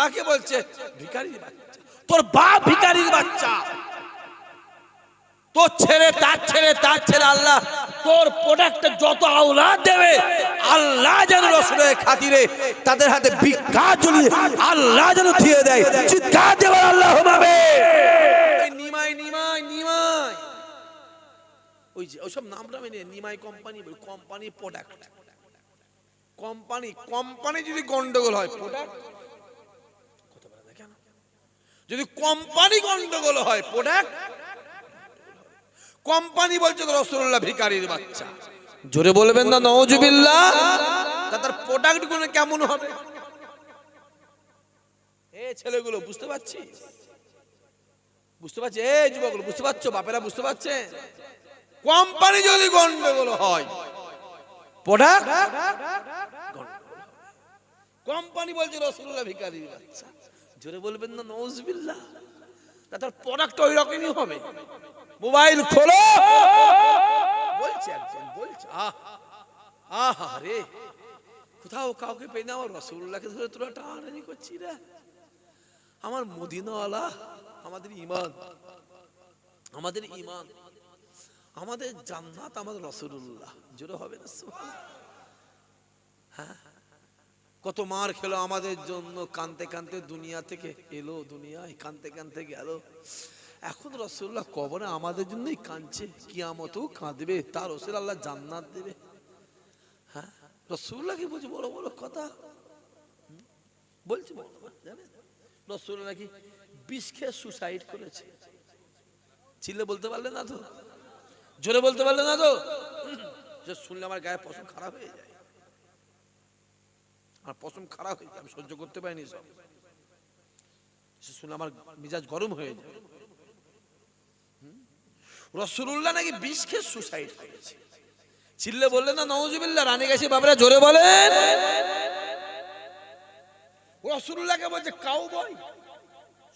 রসুল্লাহকে বলছে, ভিখারির বাচ্চা। তোর বাপ ভিখারির বাচ্চা। তোর ছেলে, তার ছেলে তার ছেলে আল্লাহ তোর প্রোডাক্টে যত আওলাদ দেবে, আল্লাহ যেন রসুলের খাতিরে তাদের হাতে ভিক্ষা চলিয়ে আল্লাহ যেন থিয়ে দেয়। চিৎকার দেবার আল্লাহ হবে নিমাই নিমাই নিমাই। ওই যে, ওইসব নাম নামে নিয়ে Nimai company company product company company যদি গন্ডগোল হয় প্রোডাক্ট কত বড় দেখেন যদি কোম্পানি গন্ডগোল হয় প্রোডাক্ট কোম্পানি বলছে তো রসুল্লাহ ভিকারির বাচ্চা। জোরে বলবেন না নওজুবিল্লাহ তা তার প্রোডাক্টগুলো কেমন হবে? এ ছেলেগুলো, বুঝতে পারছিস? বুঝতে পারছি এই যুবকগুলো, বুঝতে পারছ? বাপেরা বুঝতে পারছে? কোম্পানি যদি গন্ডগোল হয় প্রোডাক্ট কোম্পানি বলছে রসুল্লাহ ভিকারির বাচ্চা। জোরে বলবেন না নওজবিল্লাহ তা তার প্রোডাক্ট ওই রকমই হবে। মোবাইল খোলো। বলছে একজন, বলছে, আহ রে। কোথাও কাউকে পেয়ে না, আমার রসগোল্লাকে ধরে তোরা টানাটানি করছি রে। আমার মদিনাওয়ালা, আমাদের ইমান আমাদের ইমান আমাদের জান্নাত আমাদের রসুল্লাহ জোরে হবে না? হ্যাঁ? কত মার খেলো আমাদের জন্য, কানতে কানতে দুনিয়া থেকে এলো, দুনিয়ায় কানতে কানতে গেল। এখন রসুল্লাহ কবরে আমাদের জন্যই কাঁদছে, কিয়ামতেও কাঁদবে, তার রসুল আল্লাহ জান্নাত দেবে। হ্যাঁ রসুল্লাহ কি বলছে? বড় বড় কথা? বলছে জানেন? রসুল্লাহ নাকি বিষ খেয়ে সুসাইড করেছে। চিল্লে বলতে পারলে না তো? জোরে বলতে পারলে না তো? শুনলে আমার গায়ে পছন্দ খারাপ হয়ে যায়। আর পছন্দ খারাপ হয়ে আমি সহ্য করতে পারিনি সব। সে শুনে আমার মিজাজ গরম হয়ে যায়। রসুল্লাহ নাকি বিষ খেয়ে সুসাইড করেছে। চিল্লে বললেন না নওজুবিল্লাহ রানী গেছে বাবরা জোরে বলেন। রসুল্লাহকে বলছে কাউ বয়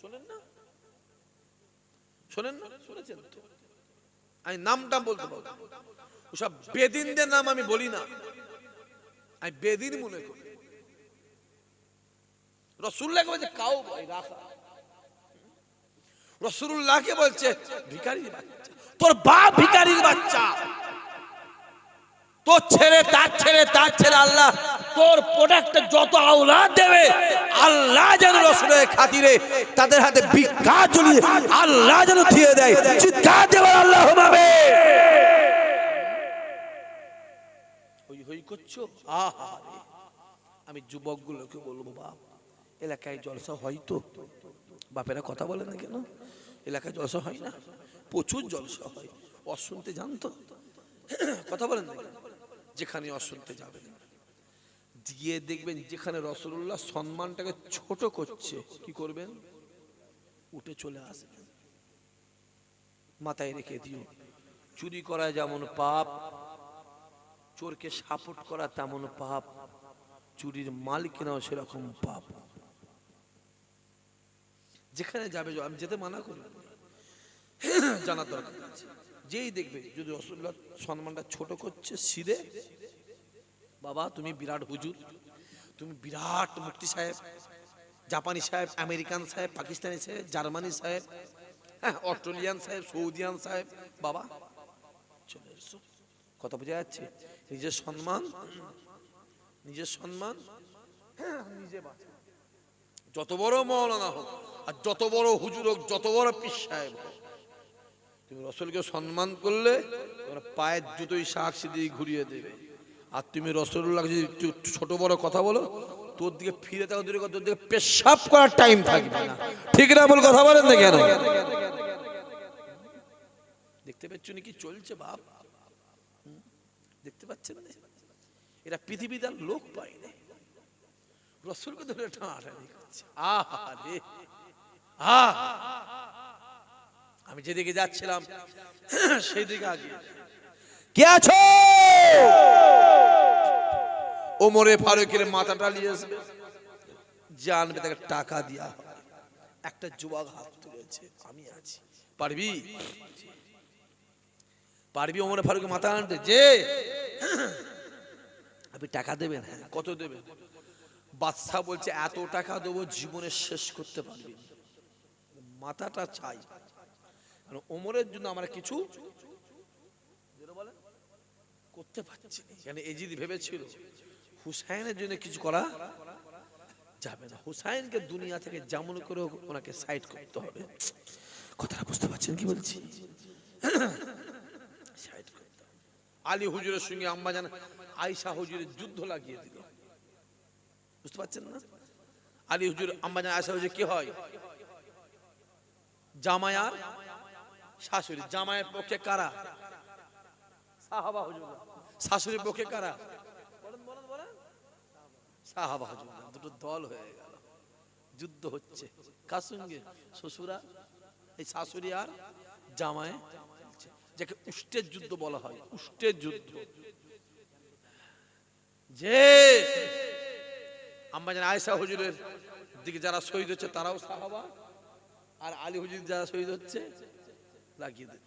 শোনেন না? শোনেন না? শুনেছেন তো? আমি নামটা বলতে পারব ওসব বেদিনদের নাম আমি বলি না। আমি বেদিন মনে করি। রসুল্লাহকে বলছে কাউ রসুল্লাহকে বলছে, ভিখারির বাচ্চা। তোর বাপ ভিখারির বাচ্চা। তোর ছেলে, তার ছেলে তার ছেলে, আল্লাহ তোর প্রোডাক্টে যত আওলাদ দেবে, আল্লাহ যেন রসুলের খাতিরে তাদের হাতে ভিক্ষা চলিয়ে আল্লাহ যেন থিয়ে দেয়। চিৎকার দেবার আল্লাহ হবে হই হই করছ। আমি যুবকগুলোকে বলব, বাপ। এলাকায় জলসা হয় তো। বাপেরা কথা বলে না কেন? এলাকায় জলসা হয় না? প্রচুর জলসা হয়। অশুনতে জানতো? কথা বলেন না? যেখানে অশুনতে যাবেন। গিয়ে দেখবেন যেখানে রসুল্লাহ সম্মানটাকে ছোট করছে, কি করবেন? উঠে চলে আসবেন। মাথায় রেখে দিও। চুরি করা যেমন পাপ, চোরকে সাপোর্ট করা তেমন পাপ, চুরির মাল কেনাও সেরকম পাপ। যেখানে যাবে আমি যেতে মানা করি জানার দরকার যেই দেখবে যদি রসুল্লাহ সম্মানটা ছোট করছে সিধে বাবা তুমি বিরাট হুজুর। তুমি বিরাট মুক্তি সাহেব জাপানি সাহেব আমেরিকান সাহেব পাকিস্তানি সাহেব জার্মানি সাহেব হ্যাঁ অস্ট্রেলিয়ান সাহেব সৌদিয়ান সাহেব বাবা চলে এসো। কথা বোঝা যাচ্ছে? নিজের সম্মান নিজের সম্মান হ্যাঁ, নিজে বাঁচা। যত বড় মৌলানা হোক আর যত বড় হুজুর হোক, যত বড় পীর সাহেব হোক, তুমি রসুলকে সম্মান করলে তোমার পায়ের জুতোই শাক সিদিকে ঘুরিয়ে দেবে। আর তুমি রসুল্লাহ যদি একটু ছোট বড় কথা বলো, তোর দিকে ফিরে থাকো দূরে তোর দিকে পেশাব করার টাইম থাকবে না। ঠিক না বল কথা বলেন না কেন? দেখতে পাচ্ছ নাকি চলছে বাপ? দেখতে পাচ্ছেন না? এরা পৃথিবীতে লোক পায় না। রসুলকে ধরে টানাটানি করছে। আহা রে। আহ। আমি যেদিকে যাচ্ছিলাম সেই দিকে আগে কে আছো? ওমরে ফারুকের মাথাটা নিয়ে আসবে জানবে তাকে টাকা হবে একটা যুবক হাত তুলেছে, আমি আছি। পারবি? পারবি ওমরে ফারুকের মাথা আনতে? যে। আপনি টাকা দেবেন হ্যাঁ। কত দেবেন? বাদশাহ বলছে, এত টাকা দেবো জীবনে শেষ করতে পারবি মাথাটা চাই। ওমরের জন্য আমরা কিছু করতে পারছি না। এই যদি ভেবেছিল, হুসাইনের জন্য কিছু করা যাবে না। হুসাইনকে দুনিয়া থেকে যেমন করে ওনাকে সাইড করতে হবে। কথাটা বুঝতে পারছেন কি বলছি? আলী হুজুরের সঙ্গে আম্মা জান আয়সা হুজুরের যুদ্ধ লাগিয়ে দিল। বুঝতে পারছেন না? আলী হুজুর আম্মা জান আয়সা হুজুর কি হয়? জামায়ার শাশুড়ি জামায়ের পক্ষে কারা? সাহাবা হুজুর। শাশুড়ির পক্ষে কারা? সাহাবা হুজুর দুটো দল হয়ে গেল। যুদ্ধ হচ্ছে। কার সঙ্গে? শ্বশুরা এই শাশুড়ি আর জামায় যাকে উষ্টের যুদ্ধ বলা হয় উষ্টের যুদ্ধ। যে আম্বাজান আয়েশা হুজুরের দিকে যারা শহীদ হচ্ছে, তারাও সাহাবা। আর আলী হুজুর যারা শহীদ হচ্ছে, লাগিয়ে দিল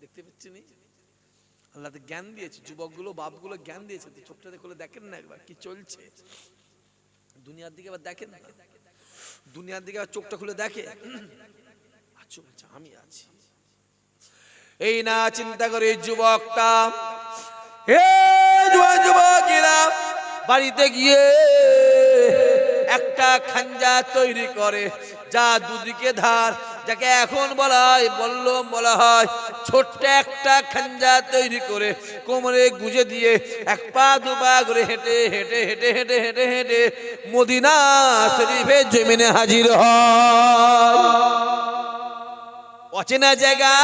দেখতে পাচ্ছি নি আল্লাহ তো জ্ঞান দিয়েছে, যুবকগুলো, বাপগুলো জ্ঞান দিয়েছে। তো চোখটা খুলে দেখেন না একবার কি চলছে। দুনিয়ার দিকে আবার দেখেন না। দুনিয়ার দিকে আবার চোখটা খুলে দেখে। চলছে আমি আছি। এই না, চিন্তা করে যুবকটা। হে যুবক, যুবকেরা। বাড়িতে গিয়ে একটা খাঞ্জা তৈরি করে, যা দুদিকে ধার। যাকে এখন বলা হয়, বল্লম বলা হয়, ছোট্ট একটা খাঞ্জা তৈরি করে কোমরে গুজে দিয়ে এক পা দু পা করে হেঁটে হেঁটে হেঁটে হেঁটে হেঁটে হেঁটে মদিনা শরীফের জমিনে হাজির হয়। অচেনা জায়গা,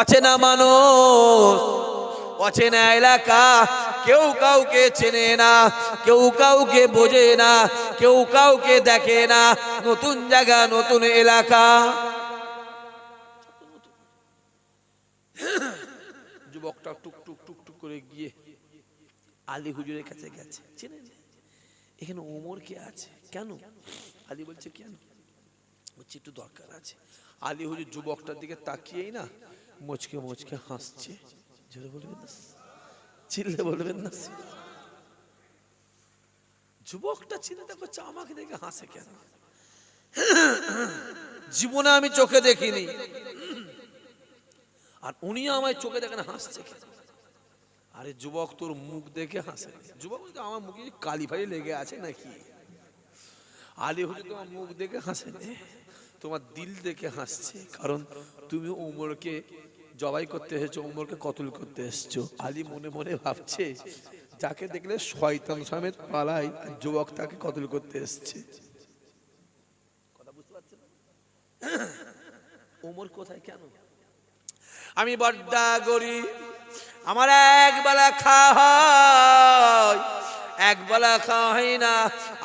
অচেনা মানুষ, অচেনা এলাকা কেউ কাউকে চেনে না, কেউ কাউকে বোঝে না, কেউ কাউকে দেখে না। নতুন জায়গা, নতুন এলাকা। যুবকটা টুক টুক টুক টুক করে গিয়ে আলী হুজুরের কাছে গেছে। চেনেন এখানে ওমর কে আছে? কেন? আলী বলছে, কেন? বলছে, একটু দরকার আছে। আলী হুজুর যুবকটার দিকে তাকিয়েই না, মুচকে মুচকে হাসছে। জোরে বলবেন না চিল্লে বলবেন না যুবকটা চিন্তা করছে আমাকে দেখে হাসে কেন? জীবনে আমি চোখে দেখিনি। আর উনি আমায় চোখে দেখেন হাসছে কেন? আরে যুবক তোর মুখ দেখে হাসে। যুবক আমার মুখে কালি ফালি লেগে আছে নাকি? আলী হুজুর তোমার মুখ দেখে হাসেছে তোমার দিল দেখে হাসছে, কারণ তুমি উমরকে জবাই করতে এসেছ, উমরকে কতল করতে এসেছ? আলী মনে মনে ভাবছে, যাকে দেখলে শয়তান সমেত পালাই যুবক তাকে কতল করতে এসছে। উমর কোথায় কেন? আমি বড্ডা গরি আমার একবেলা খাওয়া একবেলা খাওয়া হয় না।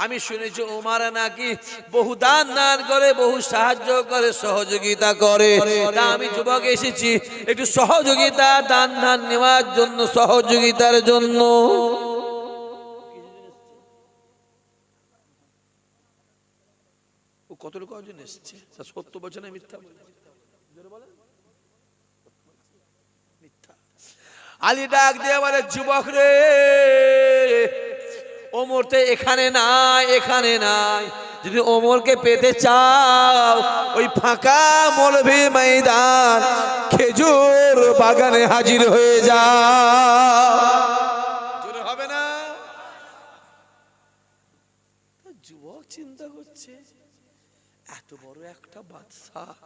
আমি শুনেছি ওমার নাকি বহু দান দান করে, বহু সাহায্য করে, সহযোগিতা করে। তা আমি যুবক এসেছি, একটু সহযোগিতা, দান দান নেওয়ার জন্য, সহযোগিতার জন্য। কত সত্য মিথ্যা? বলে আলী ডাক দিয়ে বলে, যুবক রে ওমরতে এখানে নাই এখানে নাই। যদি ওমরকে পেতে চাও, ওই ফাঁকা মলভি ময়দান খেজুর বাগানে হাজির হয়ে যা। এত বড় একটা বাদশাহ,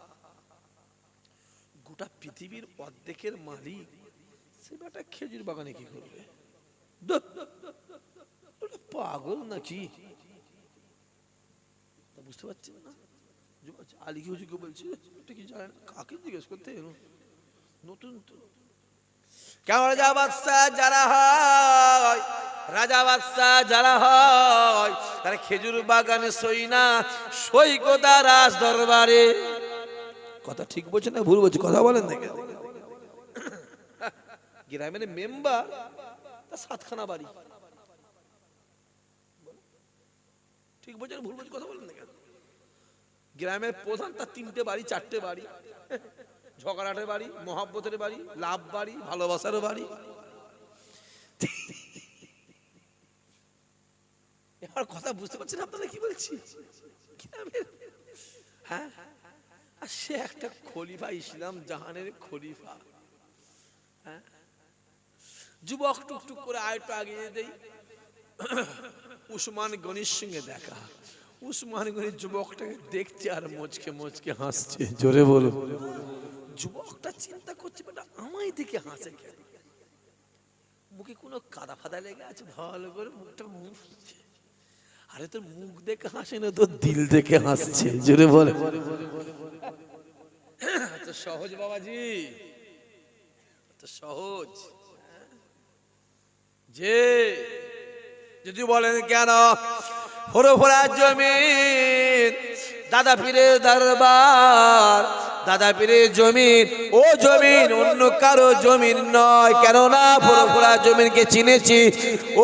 গোটা পৃথিবীর মালিক, সে বেটা খেজুর বাগানে কি করবে? পাগল নাকি বুঝতে পারছেন না আলী কি হুজুরকে বলছে এটা কি জানেন কাকে জিজ্ঞেস করতে এলো? নতুন তো কেমন রাজা বাদশাহ যারা হয় রাজা বাদশাহ যারা হয় তারা খেজুর বাগানে সই না সই রাজ দরবারে কথা ঠিক বলছে না ভুল বলছে কথা বলেন না গ্রামের মেম্বার তার সাতখানা বাড়ি ঠিক বলছেন, ভুল বলছে কথা বলেন না কেন? গ্রামের প্রধান তার তিনটে বাড়ি, চারটে বাড়ি, ঝগড়াটের বাড়ি, মহাব্বতের বাড়ি, লাভ বাড়ি ভালোবাসার বাড়ি। এবার কথা বুঝতে পারছেন আপনারা কি বলছি? হ্যাঁ? আর সে একটা খলিফা, ইসলাম জাহানের খলিফা। হ্যাঁ? যুবক টুকটুক করে আয়টা আগিয়ে দেই। উসমান গনির সঙ্গে দেখা। উসমান গনি যুবকটাকে দেখছে আর মোচকে মোচকে হাসছে। জোরে বলো। যুবকটা চিন্তা করছে বেটা আমায় দিকে হাসে কেন মুখে কোনো কাদা ফাদা লেগে আছে ভালো করে মুখটা মুছছে আরে তোর মুখ দেখে হাসে না তোর দিল দেখে হাসছে। জোরে বলে। তো সহজ বাবাজি। তো সহজ। যে যদি বলেন কেন? ফোরা জমিন, দাদা পীরে দরবার, দাদা পীরে জমিন, ও জমিন অন্য কারও জমিন নয়। কেন না কেননা ফোরা জমিনকে চিনেছি,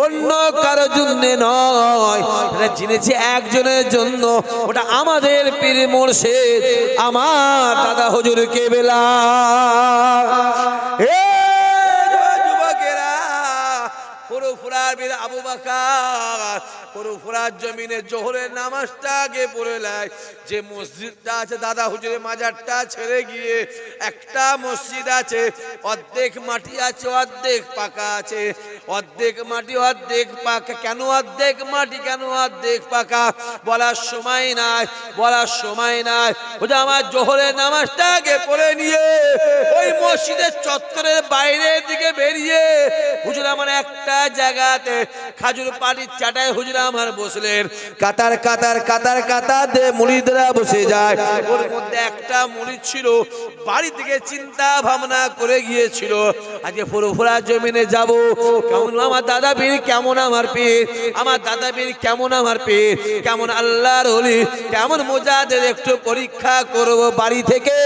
অন্য কারও জন্য নয়। এটা চিনেছি একজনের জন্য। ওটা আমাদের পীর মোর্শেদ, আমার দাদা হুজুর কেবেলা। এ পুরো ফুরার বীর আবু বাকার পুরো ফুরার জমিনে জোহরের নামাজটা আগে পড়ে লাই যে মসজিদটা আছে, দাদা হুজুরের মাজারটা ছেড়ে গিয়ে একটা মসজিদ আছে, অর্ধেক মাটি আছে, অর্ধেক পাকা আছে। অর্ধেক মাটি, অর্ধেক পাকা। কেন অর্ধেক মাটি, কেন অর্ধেক পাকা? বলার সময় নাই, বলার সময় নাই। ওটা আমার জোহরের নামাজটা আগে পড়ে নিয়ে ওই মসজিদের চত্বরের বাইরের দিকে বেরিয়ে, হুজুর, আমার একটা জায়গাতে খাজুর পাটির চাটায় হুজুর আমার বসলেন। কাতার কাতার কাতার কাতার দে মুড়িদরা বসে যায়। ওর মধ্যে একটা মুড়ি ছিল বাড়ি থেকে চিন্তা ভাবনা করে গিয়েছিল। আজকে ফুরফুরা জমিনে যাব। কেমন আমার দাদা পীর, কেমন আমার পীর? আমার দাদা পীর কেমন আমার পীর? কেমন আল্লাহর হলি কেমন মোজাদের একটু পরীক্ষা করব বাড়ি থেকে?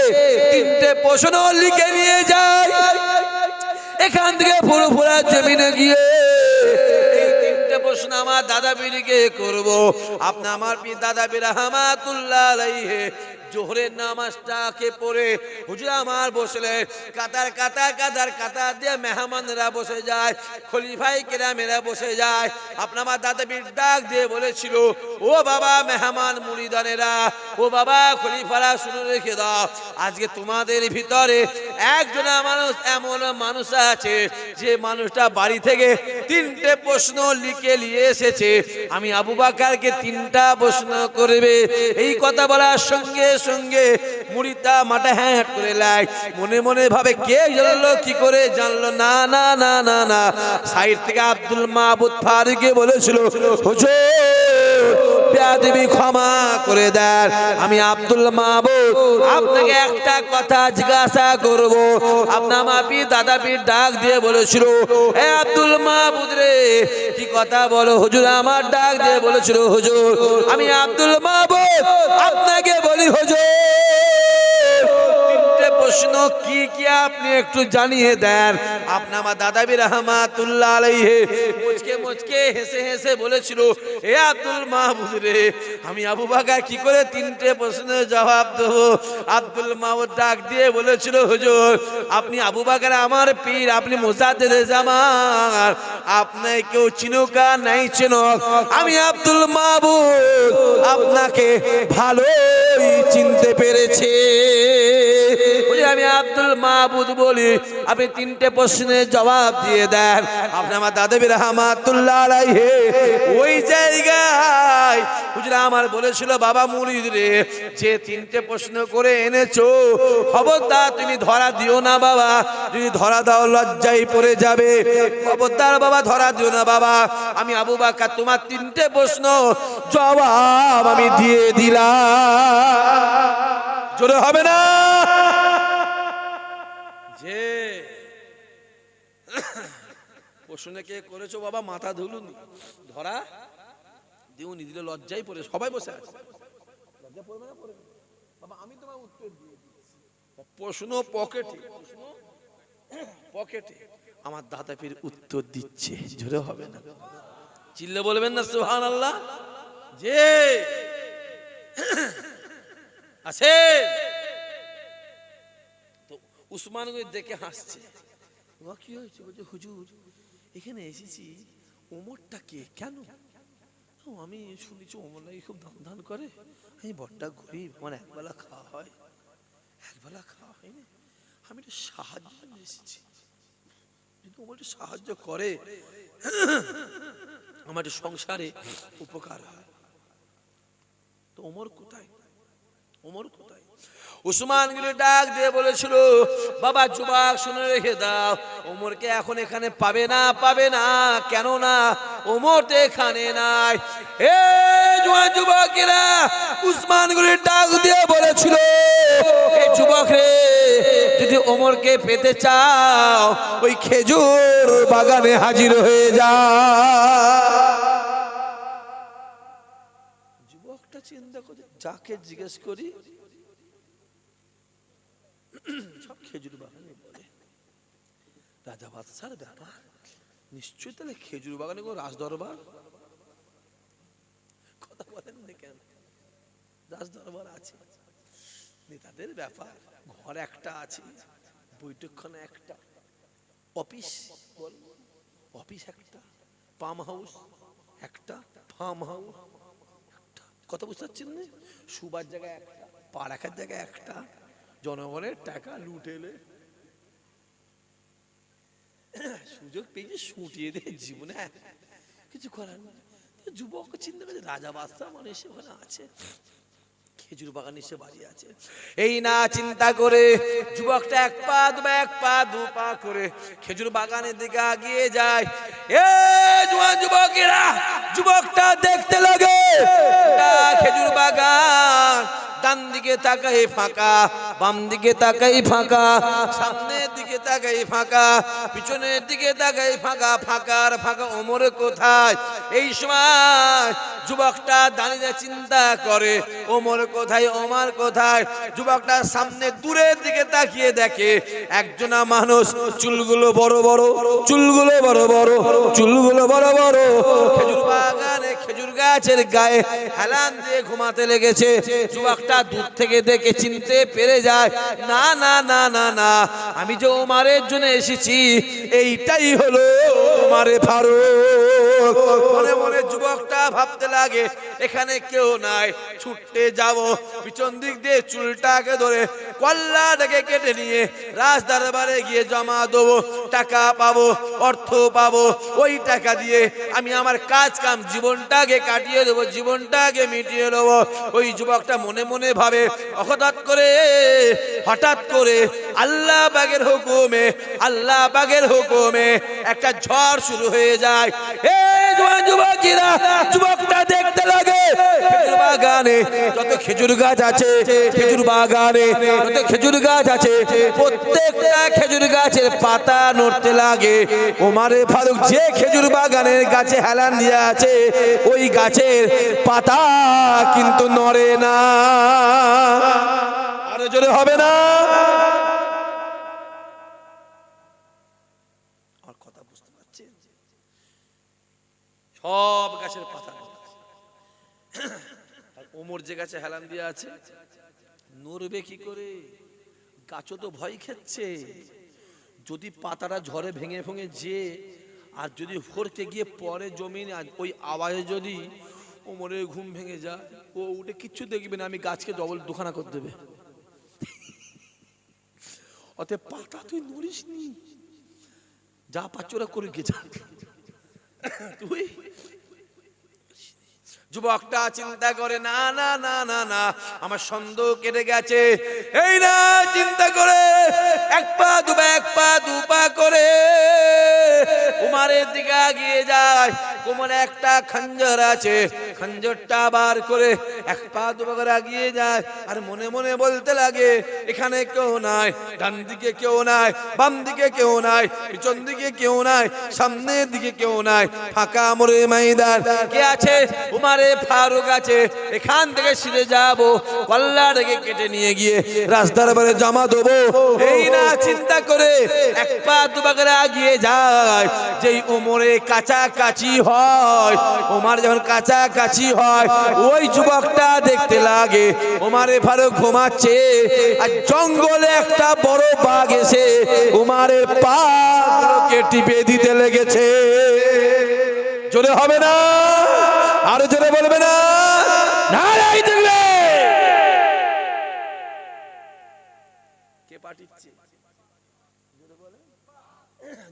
তিনটে প্রশ্ন লিখে নিয়ে যায় এখান থেকে ফুরফুরা জমিনে গিয়ে তিনটে প্রশ্ন আমার দাদা কাতার কাতার কাতার কাতার দিয়ে মেহমানরা বসে যায়, খলিফাই বসে যায়। আপনার দাদা বীর ডাক দিয়ে বলেছিল, ও বাবা, মেহমান, মুড়িদানেরা ও বাবা, খলিফারা শুনে রেখে দাও। আজকে তোমাদের ভিতরে একজন মানুষ এমন মানুষ আছে, যে মানুষটা বাড়ি থেকে তিনটে প্রশ্ন লিখে নিয়ে এসেছে। আমি আবু বাকারকে তিনটা প্রশ্ন করবে। এই কথা বলার সঙ্গে সঙ্গে মুড়িটা মাটা হ্যাঁ করে লাই। মনে মনে ভাবে কে জানলো, কি করে জানলো? না না না না না। সাইড থেকে আব্দুল মাহবুদ ফারুকে বলেছিল, হুজুর ক্ষমা করে দেন। আমি আব্দুল আপনাকে একটা কথা জিজ্ঞাসা ডাক দিয়ে আব্দুল কি কথা বলো হুজুর? আমার ডাক দিয়ে বলেছিল, হুজুর, আমি আব্দুল মাহবুব আপনাকে বলি হুজুর। প্রশ্ন কি কি আপনি একটু জানিয়ে দেন? আপনি আমার দাদাবি রহমাতুল্লাহ আলাইহি মুচকে মুচকে হেসে হেসে বলেছিল হে আব্দুল মাহবুব রে, আমি আবু বাকা কি করে তিনটে প্রশ্নের জবাব দেব? আব্দুল মাহবুব ডাক দিয়ে বলেছিল, হুজুর, আপনি আবু বাকার আমার পীর, আপনি মুসাদ্দেদ জামান আপনি কেউ চিনুক নাই চিনুক। আমি আব্দুল মাহবুব আপনাকে ভালোই চিনতে পেরেছে। বলি আমি আব্দুল মাহবুদ বলি, আপনি তিনটে প্রশ্নের জবাব দিয়ে দেন। আপনি আমার দাদাবি রহমাতুল্লাহ ওই জায়গায়, হুজুর আমার বলেছিল, বাবা মুরিদ রে, যে তিনটে প্রশ্ন করে এনেছো, খবরদার তুমি ধরা দিও না বাবা। যদি ধরা দাও, লজ্জায় পড়ে যাবে। খবরদার বাবা, ধরা দিও না বাবা। আমি আবু বাকা তোমার তিনটে প্রশ্ন জবাব আমি দিয়ে দিলাম। জোরে হবে না? যে প্রশ্নে কে করেছ বাবা মাথা ধুলুন। ধরা দিউনি দিলে লজ্জাই পড়ে সবাই বসে আছে। লজ্জা পড়বে না পড়বে বাবা আমি তোমার উত্তর দিয়ে প্রশ্ন পকেটে প্রশ্ন পকেটে। আমার দাদা পীর উত্তর দিচ্ছে জোরে হবে না। চিল্লে বলবেন না সুহান আল্লাহ যে আছে উসমান দেখে হাসছে। ও কি হয়েছে? বলছে, হুজুর, এখানে এসেছি ওমরটা কে কেন আমি শুনেছি ওমর নাকি খুব দান ধান করে। আমি বড্ডা গরিব, আমার একবেলা খাওয়া হয়। একবেলা খাওয়া হয়নি। আমি একটু সাহায্য এসেছি। যদি ওমর একটু সাহায্য করে, আমার সংসারে উপকার হয়। তো ওমর কোথায়? ওমর কোথায়? উসমান গিলে ডাক দিয়ে বলেছিল, বাবা, যুবক, শুনে রেখে দাও। ওমরকে এখন এখানে পাবে না পাবে না। কেন না ওমর তো এখানে নাই। এ জোয়ান যুবকেরা, উসমান গিলে ডাক দিয়ে বলেছিল এই যুবক রে, যদি ওমরকে পেতে চাও, ওই খেজুর বাগানে হাজির হয়ে যা। যুবকটা চিন্তা করে, যাকে জিজ্ঞেস করি সব খেজুর বাগানে বলে। রাজা বাদশার ব্যাপার নিশ্চয়ই তাহলে খেজুর বাগানে কোনো রাজ দরবার কথা বলেন না কেন? রাজ দরবার আছে। নেতাদের ব্যাপার, ঘর একটা আছে, বৈঠকখানে একটা, অফিস বল, অফিস একটা পাম হাউস একটা ফার্ম হাউস একটা। কথা বুঝতে পারছেন না? সুবার জায়গায় একটা পা রাখার জায়গায় একটা জনগণের টাকা লুটেলে সুযোগ পেয়েছে শুটিয়ে দেয় জীবনে কিছু করার নেই। যুবক চিন্তা করে রাজা বাদশাহ মানুষ ওখানে আছে, খেজুর বাগান এসে বাড়ি আছে। এই না চিন্তা করে যুবকটা এক পা দু এক পা দু পা করে খেজুর বাগানের দিকে আগিয়ে যায়। এ জোয়ান যুবকেরা, যুবকটা দেখতে লাগে। খেজুর বাগান ডান দিকে তাকাই ফাঁকা। বাম দিকে তাকাই ফাঁকা। সামনের দিকে তাকাই ফাঁকা, পিছনের দিকে তাকাই ফাঁকা ফাঁকার ফাঁকা ওমরে কোথায়? এই সময় যুবকটা দাঁড়িয়ে চিন্তা করে, ওমর কোথায়, ওমার কোথায়? যুবকটা সামনে দূরের দিকে তাকিয়ে দেখে, একজনা মানুষ চুলগুলো বড় বড়, চুলগুলো বড় বড়, চুলগুলো বড় বড়। খেজুর বাগানে খেজুর গাছের গায়ে হেলান দিয়ে ঘুমাতে লেগেছে। যুবকটা দূর থেকে দেখে চিনতে পেরে যায়, না না না না না, আমি যে ওমারের জন্য এসেছি, এইটাই হলো ওমারে ফারুক মনে মনে যুবকটা ভাবতে লাগে, এখানে কেউ নাই, ছুটতে যাব। পিছন দিক দিয়ে চুলটাকে ধরে কল্লা কল্লাটাকে কেটে নিয়ে রাজ দরবারে গিয়ে জমা দেবো। টাকা পাবো, অর্থ পাবো। ওই টাকা দিয়ে আমি আমার কাজ কাম জীবনটাকে কাটিয়ে দেবো, জীবনটাকে মিটিয়ে দেবো। ওই যুবকটা মনে মনে ভাবে হঠাৎ করে হঠাৎ করে আল্লাহ বাগের হুকুমে, আল্লাহ বাগের হুকুমে একটা ঝড় শুরু হয়ে যায়। যুবকটা দেখতে লাগে। বাগানে খেজুর গাছ আছে, খেজুর বাগানে খেজুর গাছ আছে, প্রত্যেকটা খেজুর গাছের পাতা নড়তে লাগে। যে খেজুর বাগানের গাছে হেলান দিয়ে আছে, ওই গাছের পাতা কিন্তু নড়ে না। আরও জোরে হবে না আমার কথা বুঝতে পারছেন সব গাছের পাতা ওমর যে গাছে হেলান দিয়ে আছে, নড়বে কি করে? গাছও তো ভয় খেচ্ছে। যদি পাতাটা ঝড়ে ভেঙে ভেঙে যে, আর যদি ফোরকে গিয়ে পরে জমিন ওই আওয়াজে যদি ওমরের ঘুম ভেঙে যায়, ও উঠে কিচ্ছু দেখবে না, আমি গাছকে ডবল দুখানা করে দেবে। অতএব পাতা তুই নড়িস নি যা পাচ্ছ ওরা করে গিয়ে যা যুবকটা চিন্তা করে, না না না না না, আমার সন্দেহ কেটে গেছে। এই না, চিন্তা করে, এক পা দুবা এক পা দুপা করে। উমারের দিকে গিয়ে যায়। কোমরে একটা খঞ্জর আছে। খঞ্জরটা বার করে এক পা দু পা করে এগিয়ে যায়। আর মনে মনে বলতে লাগে, এখানে কেউ নাই, ডান দিকে কেউ নাই, বাম দিকে কেউ নাই, পিছন দিকে কেউ নাই, সামনের দিকে কেউ নাই, ফাঁকা মরে ময়দান। কে আছে? উমারে ফারুক আছে। এখান থেকে সিরে যাব, কল্লা থেকে কেটে নিয়ে গিয়ে রাস্তার বারে জমা দেবো। এই না চিন্তা করে এক পা দুপা করে আগিয়ে যায়। যেই ওমরে কাছাকাছি হয় ওমার যখন কাছাকাছি হয়। ওই যুবকটা দেখতে লাগে ওমারে ফারুক ঘুমাচ্ছে, আর জঙ্গলে একটা বড় বাঘ এসে উমারের পা টিপে দিতে লেগেছে। জোরে হবে না? আরও জোরে বলবে না? নারাই দেখবে! কে পাঠিয়েছে?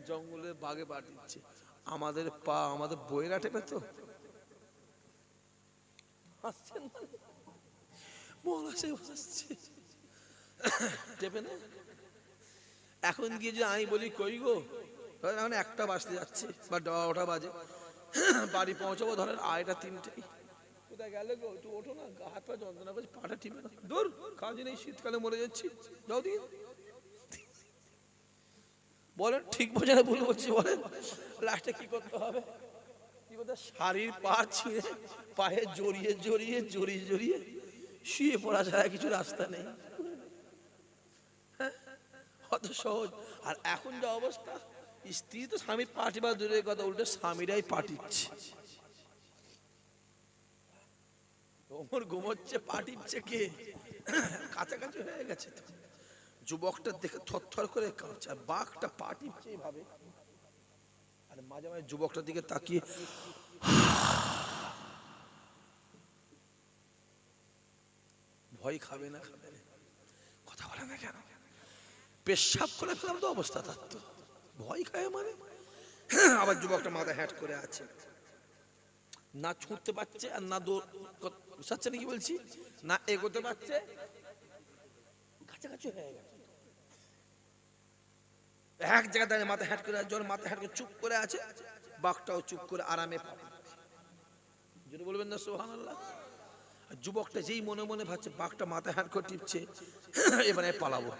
জঙ্গলে বাঘে পাঠিয়েছে। আমাদের পা, আমাদের বইয়েরা টেপে তো? হাসছেন? মহলা সে হাসছে টেপে না? এখন গিয়ে যে আমি বলি, কই গো? এখন একটা বাজতে যাচ্ছে, বা ওটা বাজে। বাড়ি পৌঁছাবো, ধরেন আড়াইটা তিনটে কোথায় গেলে গো? একটু ওঠো না হাত পা যন্ত্রণা করছে, পাটা টিপে না। দূর কাজে নেই শীতকালে মরে যাচ্ছি। যাও দিন বলেন, ঠিক বোঝে না ভুল বলছি বলেন। লাস্টে কি করতে হবে? শাড়ির পা ছিঁড়ে পায়ে জড়িয়ে জড়িয়ে জড়িয়ে জড়িয়ে শুয়ে পড়া ছাড়া কিছু রাস্তা নেই। হ্যাঁ? সহজ। আর এখন যা অবস্থা, স্ত্রী তো স্বামীর পাটি বা কথা স্বামীরাই পাঠিচ্ছে ওমর ঘুমোচ্ছে পাঠিচ্ছে কে? কাছাকাছি হয়ে গেছে যুবকটা দেখে থরথর করে কাঁপছে, আর বাঘটা পাটিচ্ছে আর মাঝে মাঝে যুবকটার দিকে তাকিয়ে ভয় খাবে না খাবে কথা বলে না কেন? পেশাব করে ফেলাম তো অবস্থা তার তো। ভয় খায় মানে। আবার যুবকটা মাথা হ্যাট করে আছে। না ছুটতে পারছে আর না দৌড় বুঝতে নাকি বলছি? না এগোতে পারছে। কাছাকাছি হয়ে গেছে। এক জায়গায় মাথা হ্যাট করে জ্বর মাথা হ্যাট করে চুপ করে আছে, বাঘটাও চুপ করে আরামে পাবে যদি বলবেন না সোহান আল্লাহ যুবকটা যেই মনে মনে ভাবছে, বাঘটা মাথা হ্যাট করে টিপছে, এবারে পালাবো।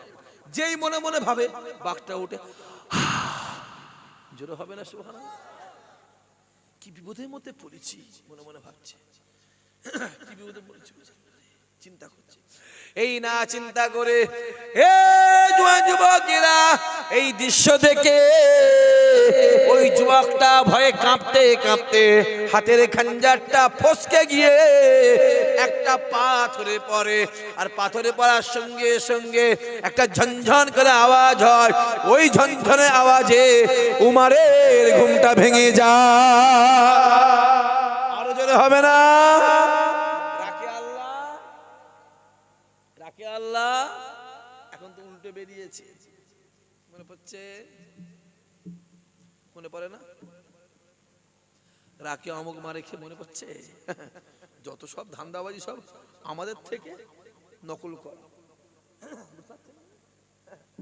যেই মনে মনে ভাবে, বাঘটা উঠে, জোরে হবে না সোহান কি বিপদের মধ্যে পড়েছি, মনে মনে ভাবছে। কি বিপদে পড়েছি চিন্তা করছে। এই না চিন্তা করে। এ যুবকেরা, এই দৃশ্য দেখে ওই যুবকটা ভয়ে কাঁপতে কাঁপতে হাতের খাঞ্জারটা ফসকে গিয়ে একটা পাথরে পড়ে। আর পাথরে পড়ার সঙ্গে সঙ্গে একটা ঝনঝন করে আওয়াজ হয়। ওই ঝনঝনে আওয়াজে উমারের ঘুমটা ভেঙে যায়। আরও জোরে হবে না রাখে আল্লাহ রাখে আল্লাহ এখন তো উল্টে বেরিয়েছে। মনে পড়ছে? মনে পড়ে না? রাকে অমুক মারে খেয়ে মনে পড়ছে? যত সব ধান্দাবাজি সব আমাদের থেকে নকল কর।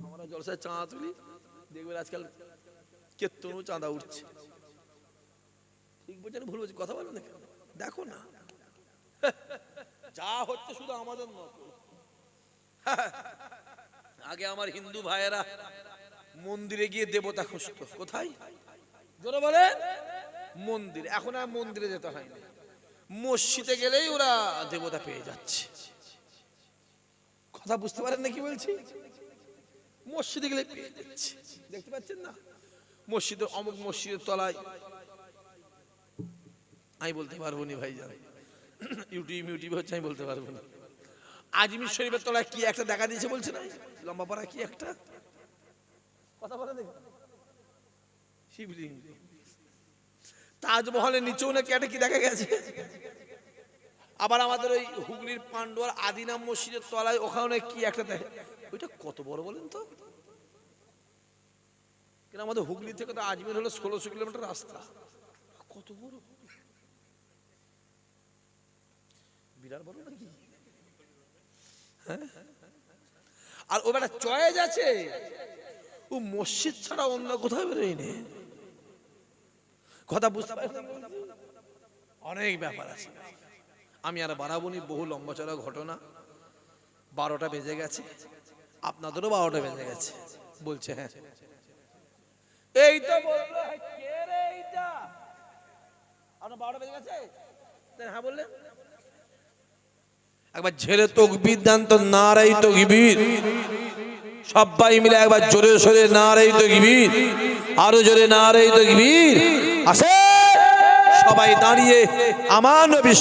আমরা জলসায় চাঁদা তুলি, দেখবেন আজকাল কেতনও চাঁদা উঠছে। ঠিক বলছেন? ভুল বলছি কথা বলেন না? দেখো না। যা হচ্ছে শুধু আমাদের নকল। আগে আমার হিন্দু ভাইয়েরা মন্দিরে গিয়ে দেবতা খুঁজতো। কোথায়? বলে মন্দির। এখন আর মন্দিরে যেতে হয় না মসজিদে গেলেই ওরা দেবতা পেয়ে যাচ্ছে। কথা বুঝতে পারেন না কি বলছি? মসজিদে গেলে পেয়ে যাচ্ছে। দেখতে পাচ্ছেন না? মসজিদে অমুক মসজিদের তলায়। আমি বলতে পারব না ভাই যান ইউটিউব ইউটিউব হচ্ছে, আমি বলতে পারব না। আজমির শরীফের তলায় কি একটা দেখা দিয়েছে বলছে না? লম্বা পাড়া কি একটা? কথা বলে দেখো শিবলিঙ্গ। তাজমহলের নিচেও নাকি একটা কি দেখা গেছে। আবার আমাদের ওই হুগলির পান্ডুয়ার আদিনাম মসজিদের তলায় ওখানে কি একটা দেখে? ওইটা কত বড় বলেন তো? কেন আমাদের হুগলি থেকে তো আজমির হলো ষোলোশো কিলোমিটার রাস্তা। কত বড়? বিরাট বড় নাকি? হ্যাঁ? আর ও বেটা চয়েজ আছে। ও মসজিদ ছাড়া অন্য কোথাও বেরোয় নে। কথা বুঝতে? অনেক ব্যাপার আছে। আমি আর বাড়াবনি বহু লম্বা চড়া ঘটনা। বারোটা বেজে গেছে। আপনাদেরও বারোটা বেজে গেছে। বলছে হ্যাঁ। এই তো আপনার বারোটা বেজে গেছে? হ্যাঁ বললেন একবার ঝেড়ে তকবির দেন তো নারাই তকবির। সবাই মিলে একবার জোরে সোরে নারাই তকবির। আরও জোরে নারাই তকবির। আসে সবাই দাঁড়িয়ে আমার নবী